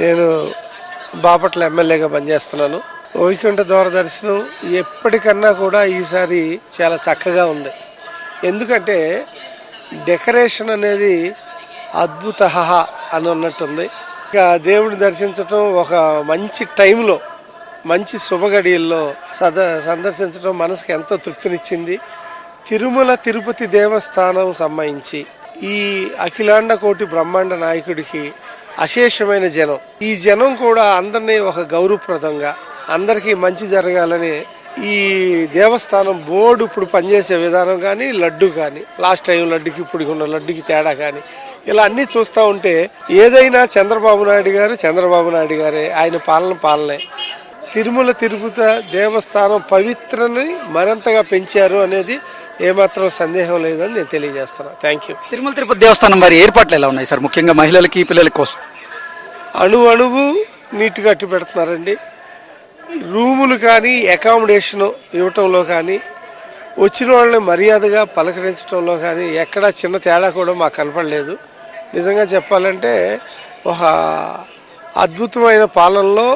నేను బాపట్ల ఎమ్మెల్యేగా పనిచేస్తున్నాను. వైకుంఠ దూరదర్శనం ఎప్పటికన్నా కూడా ఈసారి చాలా చక్కగా ఉంది. ఎందుకంటే డెకరేషన్ అనేది అద్భుత అని అన్నట్టుంది. ఇక దేవుడిని దర్శించటం ఒక మంచి టైంలో మంచి శుభగడియల్లో సద సందర్శించడం మనసుకు ఎంతో తృప్తినిచ్చింది. తిరుమల తిరుపతి దేవస్థానం సంబంధించి ఈ అఖిలాండ కోటి బ్రహ్మాండ నాయకుడికి అశేషమైన జనం. ఈ జనం కూడా అందరినీ ఒక గౌరవప్రదంగా అందరికీ మంచి జరగాలని ఈ దేవస్థానం బోర్డు ఇప్పుడు పనిచేసే విధానం కానీ లడ్డు కానీ లాస్ట్ టైం లడ్డుకి ఇప్పుడు ఉన్న లడ్డుకి తేడా కానీ ఇలా అన్నీ చూస్తూ ఉంటే ఏదైనా చంద్రబాబు నాయుడు గారు చంద్రబాబు నాయుడు గారే ఆయన పాలన పాలనే. తిరుమల తిరుపతి దేవస్థానం పవిత్రని మరింతగా పెంచారు అనేది ఏమాత్రం సందేహం లేదని నేను తెలియజేస్తున్నాను థ్యాంక్ యూ తిరుమల తిరుపతి దేవస్థానం వారి ఏర్పాట్లు ఎలా ఉన్నాయి సార్? ముఖ్యంగా మహిళలకి పిల్లల కోసం. అణు అణువు నీట్గా అట్టు పెడుతున్నారండి. రూములు కానీ అకామిడేషన్ ఇవ్వటంలో కానీ వచ్చిన వాళ్ళని మర్యాదగా పలకరించడంలో కానీ ఎక్కడా చిన్న తేడా కూడా మాకు కనపడలేదు. నిజంగా చెప్పాలంటే ఒక అద్భుతమైన పాలనలో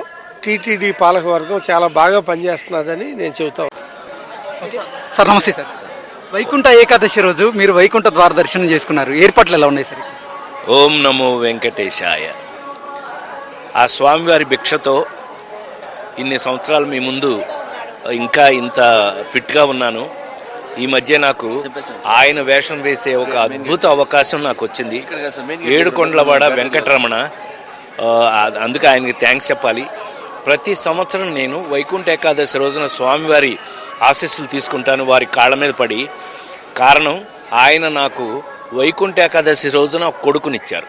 టీటీడీ పాలకవర్గం చాలా బాగా పనిచేస్తున్నదని నేను చెబుతాను సార్ నమస్తే సార్. వైకుంఠ ఏకాదశి రోజు మీరు వైకుంఠ ద్వార దర్శనం చేసుకున్నారు. ఏర్పాట్లు ఎలా ఉన్నాయి సార్? ఓం నమో వెంకటేశాయ. ఆ స్వామివారి భిక్షతో ఇన్ని సంవత్సరాలు మీ ముందు ఇంకా ఇంత ఫిట్గా ఉన్నాను. ఈ మధ్య నాకు ఆయన వేషం వేసే ఒక అద్భుత అవకాశం నాకు వచ్చింది. ఏడుకొండలవాడ వెంకటరమణ అందుకే ఆయనకి థ్యాంక్స్ చెప్పాలి. ప్రతి సంవత్సరం నేను వైకుంఠ ఏకాదశి రోజున స్వామివారి ఆశీస్సులు తీసుకుంటాను. వారి కాళ్ళ మీద పడి కారణం ఆయన నాకు వైకుంఠ ఏకాదశి రోజున కొడుకునిచ్చారు.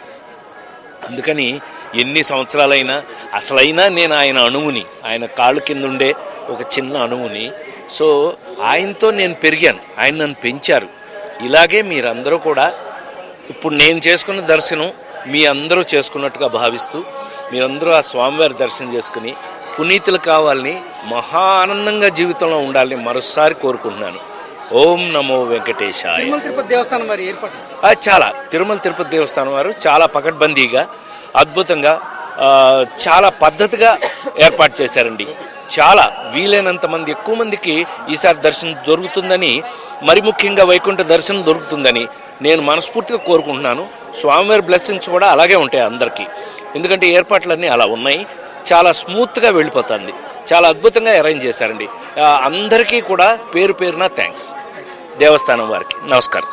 అందుకని ఎన్ని సంవత్సరాలైనా అసలైనా నేను ఆయన అణువుని ఆయన కాళ్ళు కింద ఉండే ఒక చిన్న అణువుని సో ఆయనతో నేను పెరిగాను. ఆయన నన్ను పెంచారు. ఇలాగే మీరందరూ కూడా ఇప్పుడు నేను చేసుకున్న దర్శనం మీ అందరూ చేసుకున్నట్టుగా భావిస్తూ మీరందరూ ఆ స్వామివారి దర్శనం చేసుకుని పునీతులు కావాలని మహా ఆనందంగా జీవితంలో ఉండాలని మరోసారి కోరుకుంటున్నాను. ఓం నమో వెంకటేశాయ. తిరుపతి దేవస్థానం వారి ఏర్పాట్లు ఆ, చాలా. తిరుమల తిరుపతి దేవస్థానం వారు చాలా పకడ్బందీగా అద్భుతంగా చాలా పద్ధతిగా ఏర్పాటు చేశారండి. చాలా వీలైనంత మంది ఎక్కువ మందికి ఈసారి దర్శనం దొరుకుతుందని మరి ముఖ్యంగా వైకుంఠ దర్శనం దొరుకుతుందని నేను మనస్ఫూర్తిగా కోరుకుంటున్నాను. స్వామివారి బ్లెస్సింగ్స్ కూడా అలాగే ఉంటాయి అందరికీ. ఎందుకంటే ఏర్పాట్లన్నీ అలా ఉన్నాయి. చాలా స్మూత్గా వెళ్ళిపోతుంది. చాలా అద్భుతంగా అరేంజ్ చేశారండి. అందరికీ కూడా పేరు పేరున థ్యాంక్స్ దేవస్థానం వారికి. నమస్కారం.